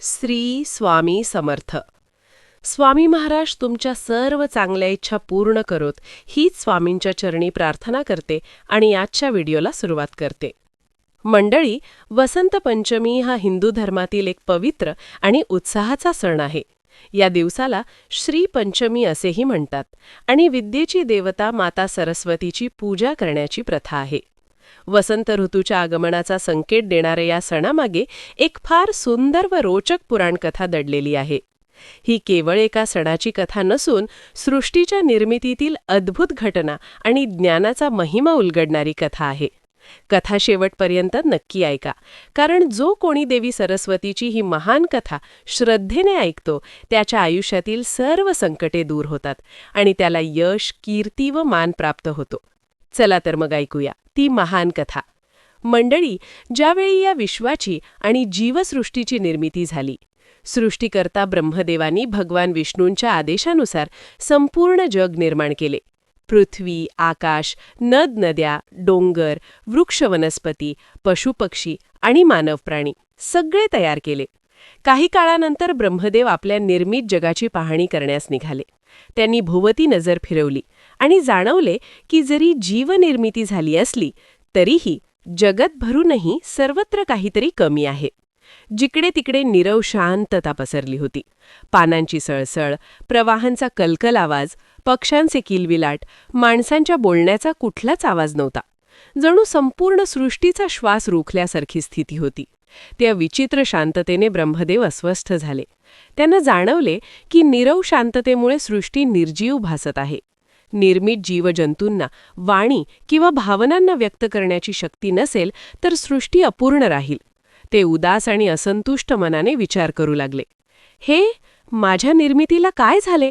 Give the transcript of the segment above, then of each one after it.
श्री स्वामी समर्थ. स्वामी महाराज तुमच्या सर्व चांगल्या इच्छा पूर्ण करोत हीच स्वामींच्या चरणी प्रार्थना करते आणि आजच्या व्हिडिओला सुरुवात करते. मंडळी वसंत पंचमी हा हिंदू धर्मातील एक पवित्र आणि उत्साहाचा सण आहे. या दिवसाला श्री पंचमी असेही म्हणतात आणि विद्येची देवता माता सरस्वतीची पूजा करण्याची प्रथा आहे. वसंत ऋतूच्या आगमनाचा संकेत देणाऱ्या या सणामागे एक फार सुंदर व रोचक पुराणकथा दडलेली आहे. ही केवळ एका सणाची कथा नसून सृष्टीच्या निर्मितीतील अद्भुत घटना आणि ज्ञानाचा महिमा उलगडणारी कथा आहे. कथा शेवटपर्यंत नक्की ऐका कारण जो कोणी देवी सरस्वतीची ही महान कथा श्रद्धेने ऐकतो त्याच्या आयुष्यातील सर्व संकटे दूर होतात आणि त्याला यश कीर्ती व मान प्राप्त होतो. चला तर मग ऐकूया. ती महान कथा. मंडळी ज्यावेळी या विश्वाची आणि जीवसृष्टीची निर्मिती झाली सृष्टीकर्ता ब्रह्मदेवानी भगवान विष्णूंच्या आदेशानुसार संपूर्ण जग निर्माण केले. पृथ्वी आकाश नद नद्या डोंगर वृक्ष वनस्पती पशुपक्षी आणि मानव प्राणी सगळे तयार केले. काही काळानंतर ब्रह्मदेव आपल्या निर्मित जगाची पाहणी करण्यास निघाले. त्यांनी भोवती नजर फिरवली. आणि जाणवले की जरी जीवनिर्मिती झाली असली तरीही जगतभरूनही सर्वत्र काहीतरी कमी आहे. जिकडे तिकडे निरव शांतता पसरली होती. पानांची सळसळ प्रवाहांचा कलकल आवाज पक्ष्यांचे किलविलाट माणसांच्या बोलण्याचा कुठलाच आवाज नव्हता. जणू संपूर्ण सृष्टीचा श्वास रोखल्यासारखी स्थिती होती. त्या विचित्र शांततेने ब्रह्मदेव अस्वस्थ झाले. त्यांना जाणवले की निरव शांततेमुळे सृष्टी निर्जीव भासत आहे. निर्मित जीवजंतूंना वाणी किंवा भावनांना व्यक्त करण्याची शक्ती नसेल तर सृष्टी अपूर्ण राहील. ते उदास आणि असंतुष्ट मनाने विचार करू लागले. हे माझ्या निर्मितीला काय झाले?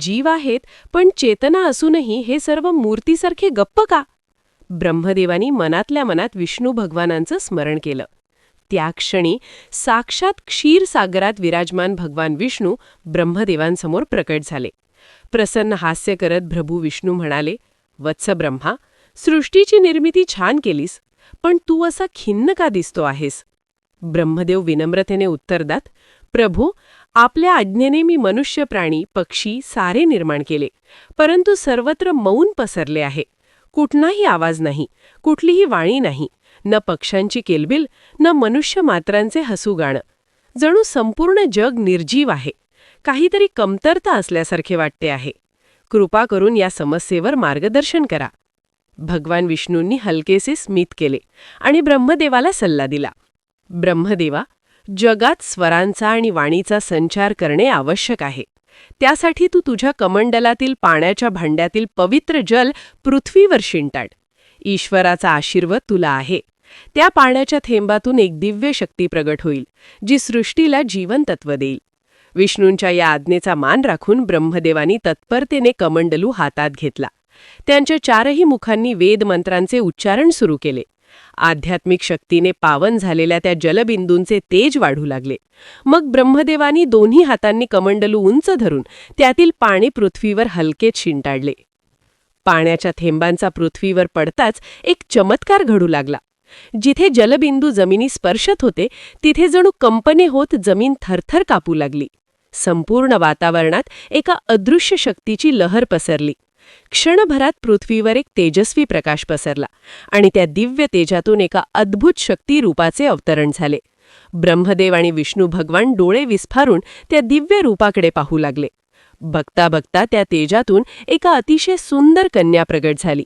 जीव आहेत पण चेतना असूनही हे सर्व मूर्तीसारखे गप्प का? ब्रह्मदेवानी मनातल्या मनात विष्णू भगवानांचं स्मरण केलं. त्या क्षणी साक्षात क्षीरसागरात विराजमान भगवान विष्णू ब्रह्मदेवांसमोर प्रकट झाले. प्रसन्न हास्य करत प्रभू विष्णू म्हणाले वत्स ब्रह्मा सृष्टीची निर्मिती छान केलीस पण तू असा खिन्न का दिसतो आहेस ब्रह्मदेव विनम्रतेने उत्तर दात प्रभू आपल्या आज्ञेने मी मनुष्य प्राणी पक्षी सारे निर्माण केले परंतु सर्वत्र मौन पसरले आहे. कुठलाही आवाज नाही कुठलीही वाणी नाही न पक्ष्यांची केलबिल न मनुष्य मात्रांचे हसू गाणं. जणू संपूर्ण जग निर्जीव आहे. काहीतरी कमतरता असल्यासारखे वाटते आहे. कृपा करून या समस्येवर मार्गदर्शन करा. भगवान विष्णूंनी हलकेसे स्मित केले आणि ब्रह्मदेवाला सल्ला दिला. ब्रह्मदेवा जगात स्वरांचा आणि वाणीचा संचार करणे आवश्यक आहे. त्यासाठी तू तुझ्या कमंडलातील पाण्याच्या भांड्यातील पवित्र जल पृथ्वीवर शिंटाड. ईश्वराचा आशीर्वाद तुला आहे. त्या पाण्याच्या थेंबातून एक दिव्य शक्ती प्रगट होईल जी सृष्टीला जीवनतत्व देईल. विष्णूंच्या या आज्ञेचा मान राखून ब्रह्मदेवानी तत्परतेने कमंडलू हातात घेतला. त्यांच्या चारही मुखांनी वेदमंत्रांचे उच्चारण सुरू केले. आध्यात्मिक शक्तीने पावन झालेल्या त्या जलबिंदूंचे तेज वाढू लागले. मग ब्रह्मदेवानी दोन्ही हातांनी कमंडलू उंच धरून त्यातील पाणी पृथ्वीवर हलकेच शिंटाडले. पाण्याच्या थेंबांचा पृथ्वीवर पडताच एक चमत्कार घडू लागला. जिथे जलबिंदू जमिनी स्पर्शत होते तिथे जणू कंपने होत जमीन थरथर कापू लागली. संपूर्ण वातावरणात एका अदृश्य शक्तीची लहर पसरली. क्षणभरात पृथ्वीवर एक तेजस्वी प्रकाश पसरला आणि त्या दिव्य तेजातून एका अद्भुत शक्ती रूपाचे अवतरण झाले. ब्रह्मदेव आणि विष्णू भगवान डोळे विस्फारून त्या दिव्य रूपाकडे पाहू लागले. बघता बघता त्या तेजातून एका अतिशय सुंदर कन्या प्रगट झाली.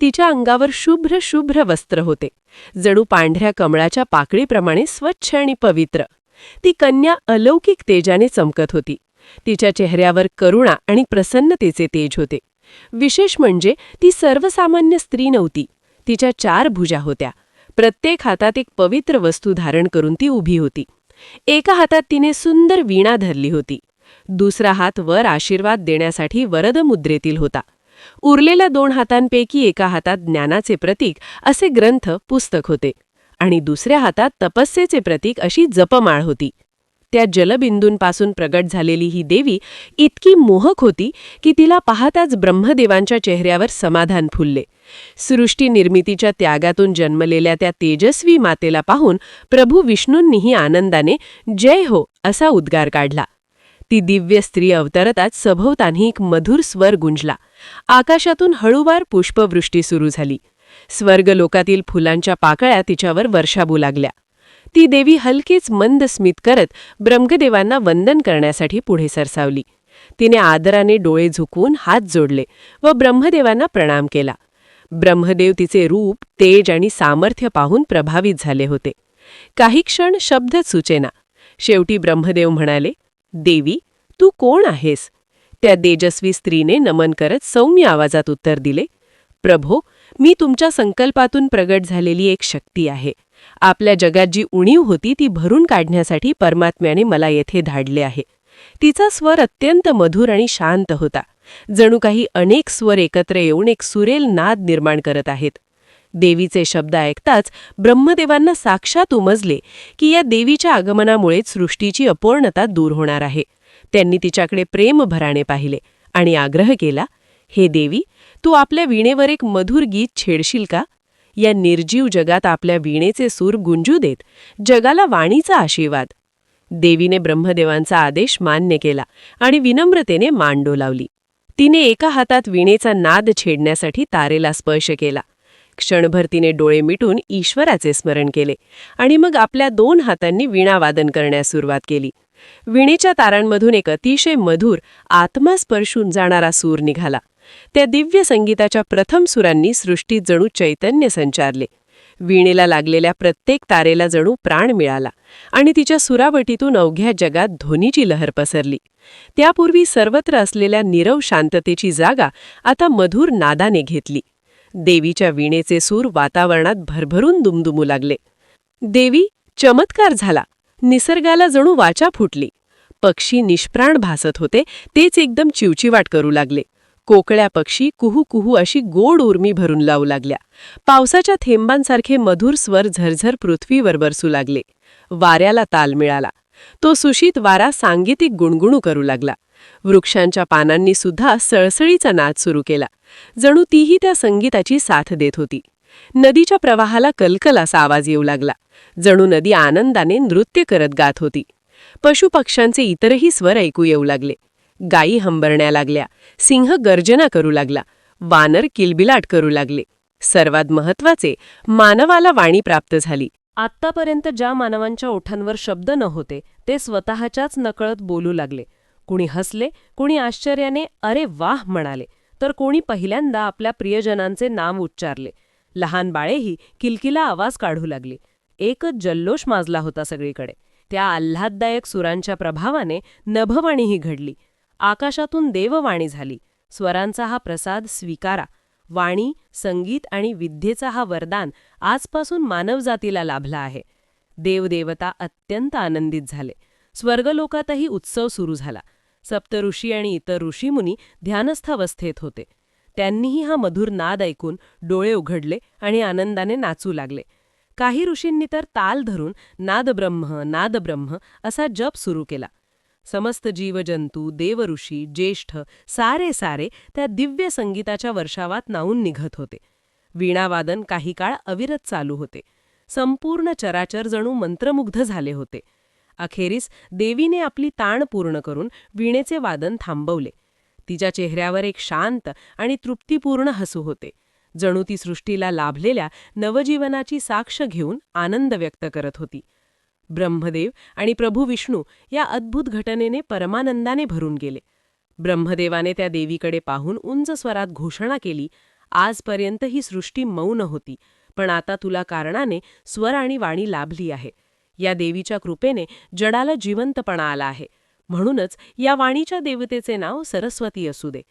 तिच्या अंगावर शुभ्र शुभ्र वस्त्र होते. जणू पांढऱ्या कमळाच्या पाकळीप्रमाणे स्वच्छ आणि पवित्र. ती कन्या अलौकिक तेजाने चमकत होती. तिच्या चेहऱ्यावर करुणा आणि प्रसन्नतेचे तेज होते. विशेष म्हणजे ती सर्वसामान्य स्त्री नव्हती. तिच्या चार भुजा होत्या. प्रत्येक हातात एक पवित्र वस्तू धारण करून ती उभी होती. एका हातात तिने सुंदर वीणा धरली होती. दुसरा हात वर आशीर्वाद देण्यासाठी वरदमुद्रेतील होता. उरलेल्या दोन हातांपैकी एका हातात ज्ञानाचे प्रतीक असे ग्रंथ पुस्तक होते. आणि दुसऱ्या हातात तपस्येचे प्रतीक अशी जपमाळ होती. त्या जलबिंदूंपासून प्रगट झालेली ही देवी इतकी मोहक होती की तिला पाहताच ब्रह्मदेवांच्या चेहऱ्यावर समाधान फुलले. सृष्टी निर्मितीच्या त्यागातून जन्मलेल्या त्या तेजस्वी मातेला पाहून प्रभू विष्णूंनीही आनंदाने जय हो असा उद्गार काढला. ती दिव्य स्त्री अवतरताच सभोवतानी एक मधुर स्वर गुंजला. आकाशातून हळूवार पुष्पवृष्टी सुरू झाली. स्वर्गलोकातील फुलांच्या पाकळ्या तिच्यावर वर्षाबू लागल्या. ती देवी हलकेच मंद स्मित करत ब्रह्मदेवांना वंदन करण्यासाठी पुढे सरसावली. तिने आदराने डोळे झुकवून हात जोडले व ब्रह्मदेवांना प्रणाम केला. ब्रह्मदेव तिचे रूप तेज आणि सामर्थ्य पाहून प्रभावित झाले होते. काही क्षण शब्द सुचेना. शेवटी ब्रह्मदेव म्हणाले देवी तू कोण आहेस? त्या तेजस्वी स्त्रीने नमन करत सौम्य आवाजात उत्तर दिले प्रभो मी तुमच्या संकल्पातून प्रगट झालेली एक शक्ती आहे. आपल्या जगात जी उणीव होती ती भरून काढण्यासाठी परमात्म्याने मला येथे धाडले आहे. तिचा स्वर अत्यंत मधुर आणि शांत होता. जणू काही अनेक स्वर एकत्र येऊन एक सुरेल नाद निर्माण करत आहेत. देवीचे शब्द ऐकताच ब्रह्मदेवांना साक्षात उमजले की या देवीच्या आगमनामुळेच सृष्टीची अपूर्णता दूर होणार आहे. त्यांनी तिच्याकडे प्रेमभराने पाहिले आणि आग्रह केला हे देवी तू आपल्या वीणेवर एक मधुर गीत छेडशील का? या निर्जीव जगात आपल्या वीणेचे सूर गुंजू देत जगाला वाणीचा आशीर्वाद. देवीने ब्रह्मदेवांचा आदेश मान्य केला आणि विनम्रतेने मान डोलावली. तिने एका हातात वीणेचा नाद छेडण्यासाठी तारेला स्पर्श केला. क्षणभर तिने डोळे मिटून ईश्वराचे स्मरण केले आणि मग आपल्या दोन हातांनी वीणावादन करण्यास सुरुवात केली. वीणेच्या तारांमधून एक अतिशय मधुर आत्मा स्पर्शून जाणारा सूर निघाला. त्या दिव्य संगीताच्या प्रथम सुरांनी सृष्टीत जणू चैतन्य संचारले. वीणेला लागलेल्या प्रत्येक तारेला जणू प्राण मिळाला आणि तिच्या सुरावटीतून अवघ्या जगात ध्वनीची लहर पसरली. त्यापूर्वी सर्वत्र असलेल्या नीरव शांततेची जागा आता मधुर नादाने घेतली. देवीच्या वीणेचे सूर वातावरणात भरभरून दुमदुमू लागले. देवी चमत्कार झाला. निसर्गाला जणू वाचा फुटली. पक्षी निष्प्राण भासत होते तेच एकदम चिवचिवाट करू लागले. कोकळ्या पक्षी कुहू कुहू अशी गोड उर्मी भरून लावू लागल्या. पावसाच्या थेंबांसारखे मधुर स्वर झरझर पृथ्वीवर बरसू लागले. वाऱ्याला ताल मिळाला. तो सुशीत वारा सांगीतिक गुणगुणू करू लागला. वृक्षांच्या पानांनी सुद्धा सळसळीचा नाद सुरू केला. जणू तीही त्या संगीताची साथ देत होती. नदीच्या प्रवाहाला कलकल असा आवाज येऊ लागला. जणू नदी आनंदाने नृत्य करत गात होती. पशुपक्ष्यांचे इतरही स्वर ऐकू येऊ लागले. गायी हंबरण्या लागल्या. सिंह गर्जना करू लागला. वानर किलबिलाट करू लागले. सर्वात महत्त्वाचे मानवाला वाणी प्राप्त झाली. आत्तापर्यंत ज्या मानवांच्या ओठांवर शब्द न होते ते स्वतःच्याच नकळत बोलू लागले. कुणी हसले कुणी आश्चर्याने अरे वाह म्हणाले तर कोणी पहिल्यांदा आपल्या प्रियजनांचे नाम उच्चारले. लहान बाळेही किलकिला आवाज काढू लागले. एकच जल्लोष माजला होता सगळीकडे. त्या आल्हाददायक सुरांच्या प्रभावाने नभवाणीही घडली. आकाशातून देववाणी झाली. स्वरांचा हा प्रसाद स्वीकारा. वाणी संगीत आणि विद्येचा हा वरदान आजपासून मानवजातीला लाभला आहे. देवदेवता अत्यंत आनंदित झाले. स्वर्गलोकातही उत्सव सुरू झाला. सप्तऋषी आणि इतर ऋषीमुनी ध्यानस्थावस्थेत होते. त्यांनीही हा मधुर नाद ऐकून डोळे उघडले आणि आनंदाने नाचू लागले. काही ऋषींनी तर ताल धरून नादब्रह्म नादब्रह्म असा जप सुरू केला. समस्त जीवजंतू देवऋषी ज्येष्ठ सारे सारे त्या दिव्य संगीताच्या वर्षावात नावून निघत होते. वीणावादन काही काळ अविरत चालू होते. संपूर्ण चराचर जणू मंत्रमुग्ध झाले होते. अखेरीस देवीने आपली ताण पूर्ण करून वीणेचे वादन थांबवले. तिच्या चेहऱ्यावर एक शांत आणि तृप्तीपूर्ण हसू होते. जणू ती सृष्टीला लाभलेल्या नवजीवनाची साक्ष घेऊन आनंद व्यक्त करत होती. ब्रह्मदेव आणि प्रभू विष्णू या अद्भुत घटनेने परमानंदाने भरून गेले. ब्रह्मदेवाने त्या देवीकडे पाहून उंच स्वरात घोषणा केली आजपर्यंत ही सृष्टी मौन होती पण आता तुला कारणाने स्वर आणि वाणी लाभली आहे. या देवीच्या कृपेने जडाला जिवंतपणा आला आहे. म्हणूनच या वाणीच्या देवतेचे नाव सरस्वती असू दे.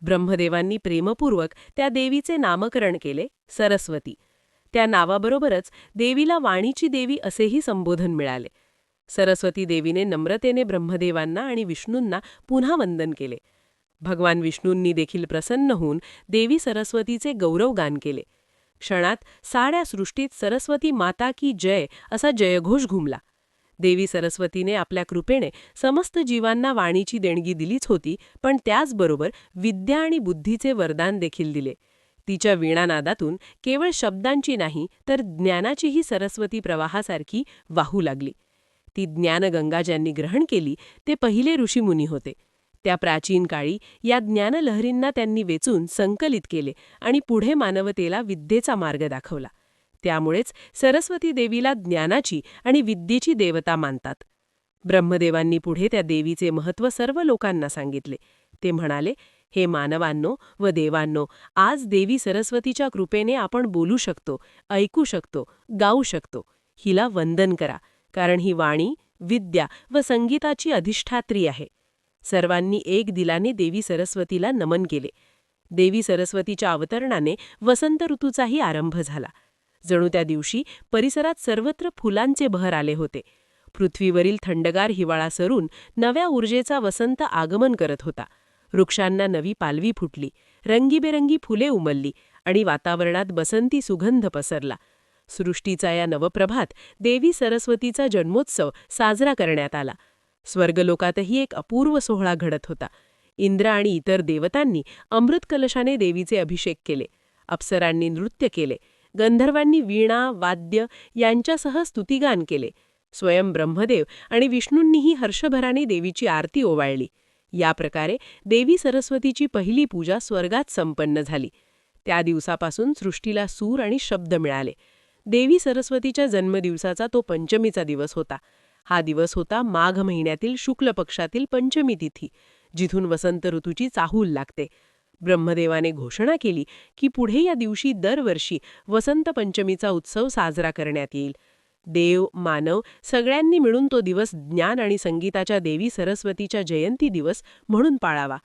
ब्रह्मदेवांनी प्रेमपूर्वक त्या देवीचे नामकरण केले सरस्वती. त्या नावाबरोबरच देवीला वाणीची देवी असेही संबोधन मिळाले. सरस्वती देवीने नम्रतेने ब्रह्मदेवांना आणि विष्णूंना पुन्हा वंदन केले. भगवान विष्णूंनी देखील प्रसन्न होऊन देवी सरस्वतीचे गौरवगान केले. क्षणात साड्या सृष्टीत सरस्वती माता की जय असा जयघोष घुमला. देवी सरस्वतीने आपल्या कृपेने समस्त जीवांना वाणीची देणगी दिलीच होती पण त्याचबरोबर विद्या आणि बुद्धीचे वरदान देखील दिले. तिच्या वीणानादातून केवळ शब्दांची नाही तर ज्ञानाचीही सरस्वती प्रवाहासारखी वाहू लागली. ती ज्ञानगंगा ज्यांनी ग्रहण केली ते पहिले ऋषीमुनी होते. त्या प्राचीन काळी या ज्ञानलहरींना त्यांनी वेचून संकलित केले आणि पुढे मानवतेला विद्येचा मार्ग दाखवला. त्यामुळेच सरस्वती देवीला ज्ञानाची आणि विद्येची देवता मानतात. ब्रह्मदेवांनी पुढे त्या देवीचे महत्त्व सर्व लोकांना सांगितले. ते म्हणाले हे मानवांनो व देवांनो आज देवी सरस्वतीच्या कृपेने आपण बोलू शकतो ऐकू शकतो गाऊ शकतो. हिला वंदन करा कारण ही वाणी विद्या व संगीताची अधिष्ठात्री आहे. सर्वांनी एक दिलाने देवी सरस्वतीला नमन केले. देवी सरस्वतीच्या अवतरणाने वसंत ऋतूचाही आरंभ झाला. जणू त्या दिवशी परिसरात सर्वत्र फुलांचे बहर आले होते. पृथ्वीवरील थंडगार हिवाळा सरून नव्या ऊर्जेचा वसंत आगमन करत होता. वृक्षांना नवी पालवी फुटली रंगीबेरंगी फुले उमलली आणि वातावरणात बसंती सुगंध पसरला. सृष्टीचा या नवप्रभात देवी सरस्वतीचा जन्मोत्सव साजरा करण्यात आला. स्वर्गलोकातही एक अपूर्व सोहळा घडत होता. इंद्र आणि इतर देवतांनी अमृत कलशाने देवीचे अभिषेक केले अप्सरांनी नृत्य केले गंधर्वांनी वीणा वाद्य यांच्यासह स्तुतिगान केले. स्वयं ब्रह्मदेव आणि विष्णूंनीही हर्षभराने देवीची आरती ओवाळली. या प्रकारे देवी सरस्वतीची पहिली पूजा स्वर्गात संपन्न झाली. त्या दिवसापासून सृष्टीला सूर आणि शब्द मिळाले. देवी सरस्वतीच्या जन्मदिवसाचा तो पंचमीचा दिवस होता. हा दिवस होता माघ महिन्यातील शुक्ल पक्षातील पंचमी तिथी जिथून वसंत ऋतूची चाहूल लागते. ब्रह्मदेवाने घोषणा केली की पुढे या दिवशी दरवर्षी वसंत पंचमीचा उत्सव साजरा करण्यात येईल. देव मानव सगळ्यांनी मिळून तो दिवस ज्ञान आणि संगीताच्या देवी सरस्वतीच्या जयंती दिवस म्हणून पाळावा.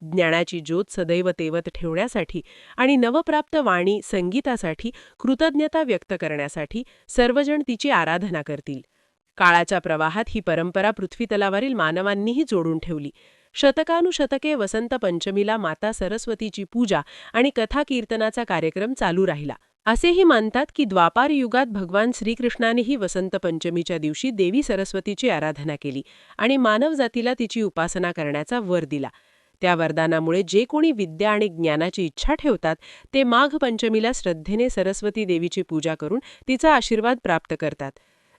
ज्ञानाची ज्योत सदैव तेवत ठेवण्यासाठी आणि नवप्राप्त वाणी संगीतासाठी कृतज्ञता व्यक्त करण्यासाठी सर्वजण तिची आराधना करतील. काळाच्या प्रवाहात ही परंपरा पृथ्वीतलावरील मानवांनीही जोडून ठेवली. शतकानुशतके वसंत पंचमीला माता सरस्वतीची पूजा आणि कथा कीर्तनाचा कार्यक्रम चालू राहिला. असेही मानतात की द्वापार युगात भगवान श्रीकृष्णानेही वसंत पंचमीच्या दिवशी देवी सरस्वतीची आराधना केली आणि मानवजातीला तिची उपासना करण्याचा वर दिला. त्या वरदानामुळे जे कोणी विद्या आणि ज्ञानाची इच्छा ठेवतात ते माघ पंचमीला श्रद्धेने सरस्वती देवीची पूजा करून तिचा आशीर्वाद प्राप्त करतात.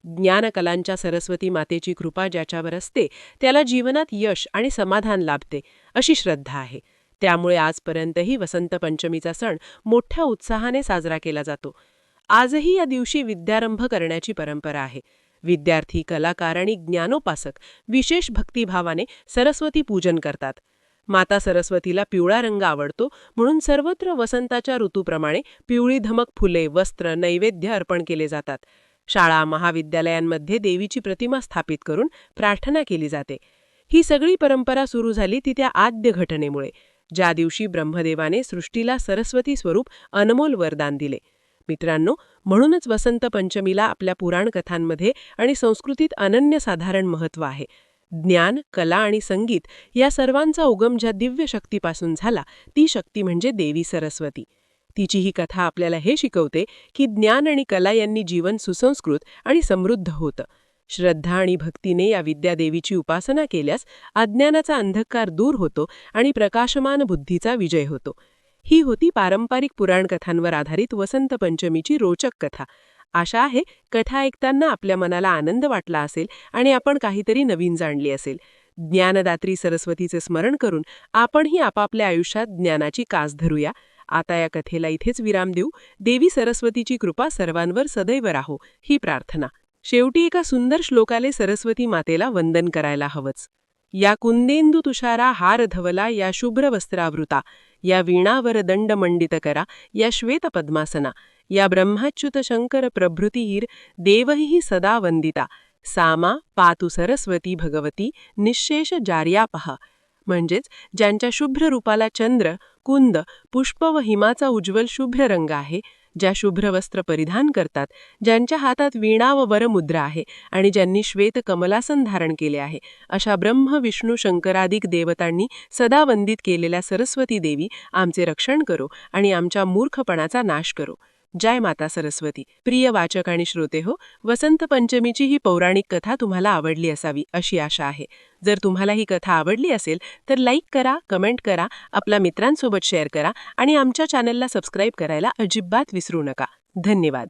ज्ञानकलांच्या सरस्वती मातेची कृपा ज्याच्यावर असते त्याला जीवनात यश आणि समाधान लाभते अशी श्रद्धा आहे. त्यामुळे आजपर्यंतही वसंत पंचमीचा सण मोठ्या उत्साहाने साजरा केला जातो. आजही या दिवशी विद्यारंभ करण्याची परंपरा आहे. विद्यार्थी कलाकार आणि ज्ञानोपासक विशेष भक्तिभावाने सरस्वती पूजन करतात. माता सरस्वतीला पिवळा रंग आवडतो म्हणून सर्वत्र वसंताच्या ऋतूप्रमाणे पिवळी धमक फुले वस्त्र नैवेद्य अर्पण केले जातात. शाळा महाविद्यालयांमध्ये देवीची प्रतिमा स्थापित करून प्रार्थना केली जाते. ही सगळी परंपरा सुरू झाली ती त्या आद्य घटनेमुळे. ज्या दिवशी ब्रह्मदेवाने सृष्टीला सरस्वती स्वरूप अनमोल वरदान दिले. मित्रांनो म्हणूनच वसंत पंचमीला आपल्या पुराण कथांमध्ये आणि संस्कृतीत अनन्यसाधारण महत्त्व आहे. ज्ञान कला आणि संगीत या सर्वांचा उगम ज्या दिव्य शक्तीपासून झाला ती शक्ती म्हणजे देवी सरस्वती. तिची ही कथा आपल्याला हे शिकवते की ज्ञान आणि कला यांनी जीवन सुसंस्कृत आणि समृद्ध होतं. श्रद्धा आणि भक्तीने या विद्यादेवीची उपासना केल्यास अज्ञानाचा अंधकार दूर होतो आणि प्रकाशमान बुद्धीचा विजय होतो. ही होती पारंपरिक पुराणकथांवर आधारित वसंत पंचमीची रोचक कथा. आशा आहे कथा ऐकताना आपल्या मनाला आनंद वाटला असेल आणि आपण काहीतरी नवीन जाणली असेल. ज्ञानदात्री सरस्वतीचे स्मरण करून आपणही आपापल्या आयुष्यात ज्ञानाची कास धरूया. आता या कथेला इथेच विराम देऊ. देवी सरस्वतीची कृपा सर्वांवर सदैव राहो. ही प्रार्थना. शेवटी एका सुंदर श्लोकाले सरस्वती मातेला वंदन करायला हवंच. या कुंदेंदू तुषारा हार धवला या शुभ्र वस्त्रावृता या वीणावर दंड मंडित करा या श्वेत पद्मासना या ब्रह्माच्युत शंकर प्रभृतीर देवही सदा वंदिता. सामा पातु सरस्वती भगवती निशेष जार्यापहा. म्हणजेच ज्यांच्या शुभ्र रूपाला चंद्र कुंद पुष्प व हिमाचा उज्ज्वल शुभ्र रंग आहे ज्या शुभ्र वस्त्र परिधान करतात ज्यांच्या हातात वीणा व वरमुद्रा आहे आणि ज्यांनी श्वेत कमलासन धारण केले आहे अशा ब्रह्म विष्णू शंकरादिक देवतांनी सदा वंदित केलेल्या सरस्वती देवी आमचे रक्षण करो आणि आमच्या मूर्खपणाचा नाश करो. जय माता सरस्वती. प्रिय वाचक आणि श्रोते हो वसंत पंचमीची ही पौराणिक कथा तुम्हाला आवडली असावी अशी आशा आहे. जर तुम्हाला ही कथा आवडली असेल तर लाईक करा कमेंट करा आपल्या मित्रांसोबत शेअर करा आणि आमच्या चॅनलला सबस्क्राईब करायला अजिबात विसरू नका. धन्यवाद.